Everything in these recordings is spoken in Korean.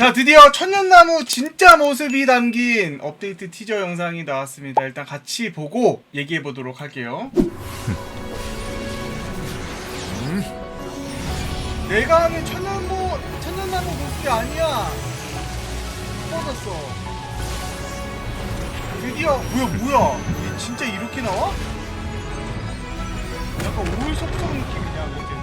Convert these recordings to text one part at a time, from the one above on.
자 드디어 천년나무 진짜 모습이 담긴 업데이트 티저 영상이 나왔습니다. 일단 같이 보고 얘기해 보도록 할게요. 내가 하는 천년모 천년나무 모습이 아니야. 뻗었어. 드디어 뭐야 뭐야? 이게 진짜 이렇게 나와? 약간 올 속성 느낌이냐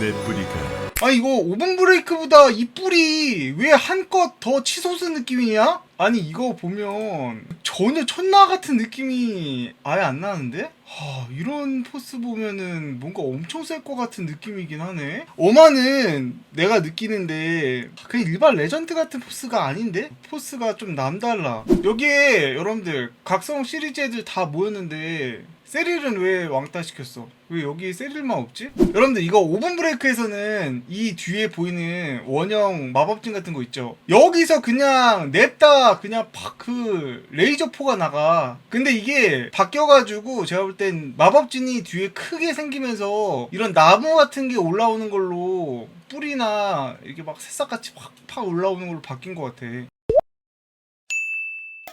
내 뿌리가 아 이거 오븐 브레이크보다 이 뿔이 왜 한껏 더 치솟은 느낌이냐? 아니 이거 보면 전혀 천나 같은 느낌이 아예 안 나는데? 하, 이런 포스 보면은 뭔가 엄청 셀 것 같은 느낌이긴 하네. 오마는 내가 느끼는데 그냥 일반 레전드 같은 포스가 아닌데? 포스가 좀 남달라. 여기에 여러분들 각성 시리즈 애들 다 모였는데 세릴은 왜 왕따 시켰어? 왜 여기 세릴만 없지? 여러분들 이거 오븐 브레이크에서는 이 뒤에 보이는 원형 마법진 같은 거 있죠. 여기서 그냥 냅다 그냥 팍그 레이저 포가 나가. 근데 이게 바뀌어가지고 제가 볼 땐 마법진이 뒤에 크게 생기면서 이런 나무 같은 게 올라오는 걸로 뿌리나 이렇게 막 새싹같이 팍팍 올라오는 걸로 바뀐 것 같아.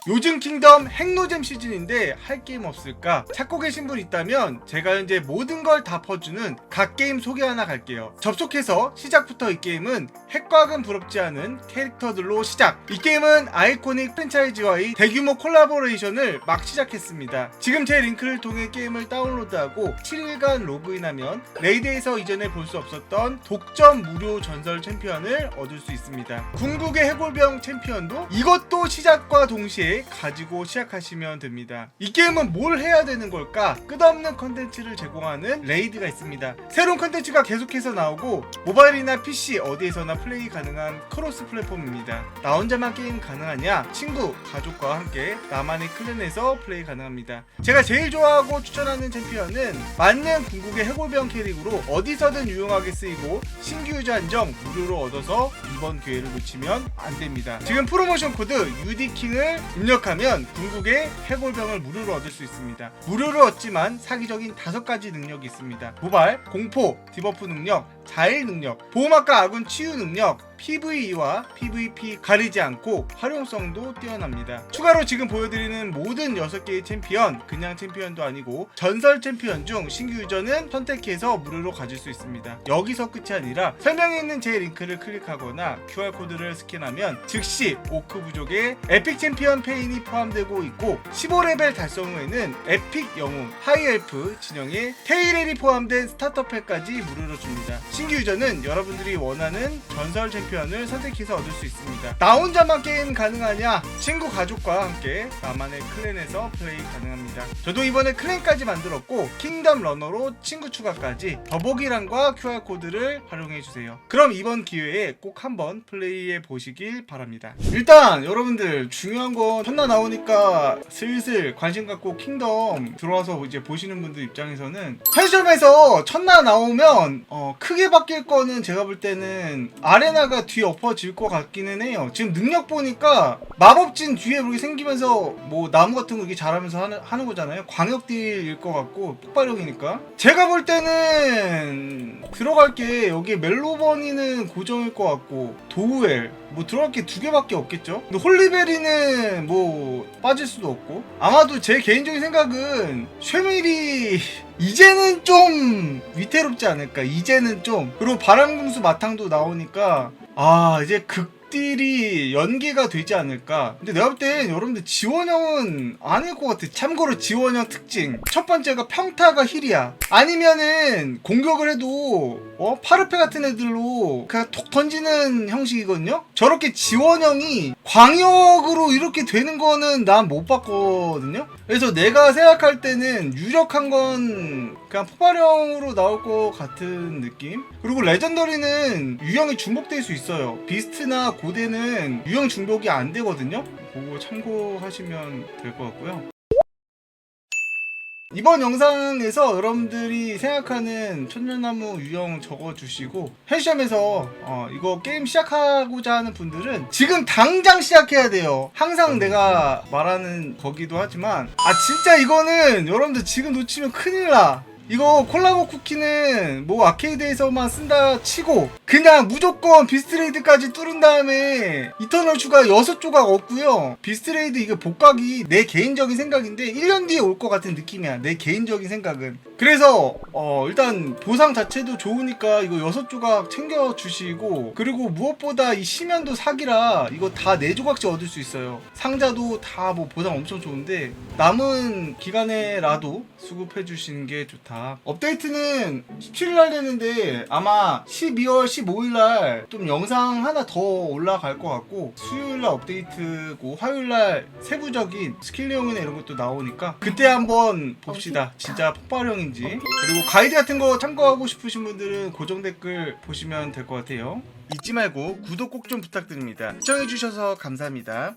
요즘 킹덤 핵노잼 시즌인데 할 게임 없을까? 찾고 계신 분 있다면 제가 현재 모든 걸 다 퍼주는 각 게임 소개 하나 갈게요. 접속해서 시작부터 이 게임은 핵과금 부럽지 않은 캐릭터들로 시작. 이 게임은 아이코닉 프랜차이즈와의 대규모 콜라보레이션을 막 시작했습니다. 지금 제 링크를 통해 게임을 다운로드하고 7일간 로그인하면 레이드에서 이전에 볼 수 없었던 독점 무료 전설 챔피언을 얻을 수 있습니다. 궁극의 해골병 챔피언도 이것도 시작과 동시에 가지고 시작하시면 됩니다. 이 게임은 뭘 해야 되는 걸까? 끝없는 컨텐츠를 제공하는 레이드가 있습니다. 새로운 컨텐츠가 계속해서 나오고 모바일이나 PC 어디에서나 플레이 가능한 크로스 플랫폼입니다. 나 혼자만 게임 가능하냐? 친구, 가족과 함께 나만의 클랜에서 플레이 가능합니다. 제가 제일 좋아하고 추천하는 챔피언은 만년 궁극의 해골병 캐릭으로 어디서든 유용하게 쓰이고 신규 유저 한정 무료로 얻어서 이번 기회를 놓치면 안 됩니다. 지금 프로모션 코드 UD킹을 입력하면 궁극의 해골병을 무료로 얻을 수 있습니다. 무료로 얻지만 사기적인 다섯 가지 능력이 있습니다. 도발, 공포, 디버프 능력, 자일 능력, 보호막과 아군 치유 능력, PVE와 PVP 가리지 않고 활용성도 뛰어납니다. 추가로 지금 보여드리는 모든 6개의 챔피언, 그냥 챔피언도 아니고 전설 챔피언 중 신규 유저는 선택해서 무료로 가질 수 있습니다. 여기서 끝이 아니라 설명에 있는 제 링크를 클릭하거나 QR코드를 스캔하면 즉시 오크 부족의 에픽 챔피언 페인이 포함되고 있고 15레벨 달성 후에는 에픽 영웅 하이엘프 진영의 테일엘이 포함된 스타터팩까지 무료로 줍니다. 신규 유저는 여러분들이 원하는 전설 챔피언을 선택해서 얻을 수 있습니다. 나 혼자만 게임 가능하냐? 친구 가족과 함께 나만의 클랜에서 플레이 가능합니다. 저도 이번에 클랜까지 만들었고 킹덤 러너로 친구 추가까지 더보기란과 QR코드를 활용해 주세요. 그럼 이번 기회에 꼭 한번 플레이해 보시길 바랍니다. 일단 여러분들 중요한 건 첫나 나오니까 슬슬 관심 갖고 킹덤 들어와서 이제 보시는 분들 입장에서는 편의점에서 첫나 나오면 어, 크게 바뀔 거는 제가 볼 때는 아레나가 뒤 엎어질 것 같기는 해요. 지금 능력 보니까 마법진 뒤에 이렇게 생기면서 뭐 나무 같은 거 이렇게 자라면서 하는, 하는 거잖아요. 광역딜일 것 같고 폭발력이니까. 제가 볼 때는 들어갈 게 여기 멜로버니는 고정일 것 같고 도우엘 뭐 들어갈 게 두 개밖에 없겠죠. 근데 홀리베리는 뭐 빠질 수도 없고 아마도 제 개인적인 생각은 쉐밀이 이제는 좀 위태롭지 않을까. 이제는 좀 그리고 바람궁수 마탕도 나오니까 아 이제 극 딜이 연계가 되지 않을까. 근데 내가 볼 땐 여러분들 지원형은 아닐 것 같아. 참고로 지원형 특징 첫 번째가 평타가 힐이야. 아니면은 공격을 해도 어 파르페 같은 애들로 그냥 톡 던지는 형식이거든요. 저렇게 지원형이 광역으로 이렇게 되는 거는 난 못 봤거든요. 그래서 내가 생각할 때는 유력한 건 그냥 폭발형으로 나올 것 같은 느낌. 그리고 레전더리는 유형이 중복될 수 있어요. 비스트나 고대는 유형 중복이 안 되거든요. 그거 참고하시면 될 것 같고요. 이번 영상에서 여러분들이 생각하는 천년나무 유형 적어주시고 헬시험에서 어, 이거 게임 시작하고자 하는 분들은 지금 당장 시작해야 돼요. 항상 내가 말하는 거기도 하지만 아 진짜 이거는 여러분들 지금 놓치면 큰일 나. 이거 콜라보 쿠키는 뭐 아케이드에서만 쓴다 치고 그냥 무조건 비스트레이드까지 뚫은 다음에 이터널 추가 6조각 없고요. 비스트레이드 이게 복각이 내 개인적인 생각인데 1년 뒤에 올 것 같은 느낌이야. 내 개인적인 생각은. 그래서 어 일단 보상 자체도 좋으니까 이거 6조각 챙겨주시고 그리고 무엇보다 이 시면도 사기라 이거 다 4조각씩 얻을 수 있어요. 상자도 다 뭐 보상 엄청 좋은데 남은 기간에라도 수급해 주시는 게 좋 다. 업데이트는 17일 날 되는데 아마 12월 15일 날 좀 영상 하나 더 올라갈 것 같고 수요일 날 업데이트고 화요일 날 세부적인 스킬 내용이나 이런 것도 나오니까 그때 한번 봅시다. 진짜 폭발형인지 그리고 가이드 같은 거 참고하고 싶으신 분들은 고정 댓글 보시면 될 것 같아요. 잊지 말고 구독 꼭 좀 부탁드립니다. 시청해주셔서 감사합니다.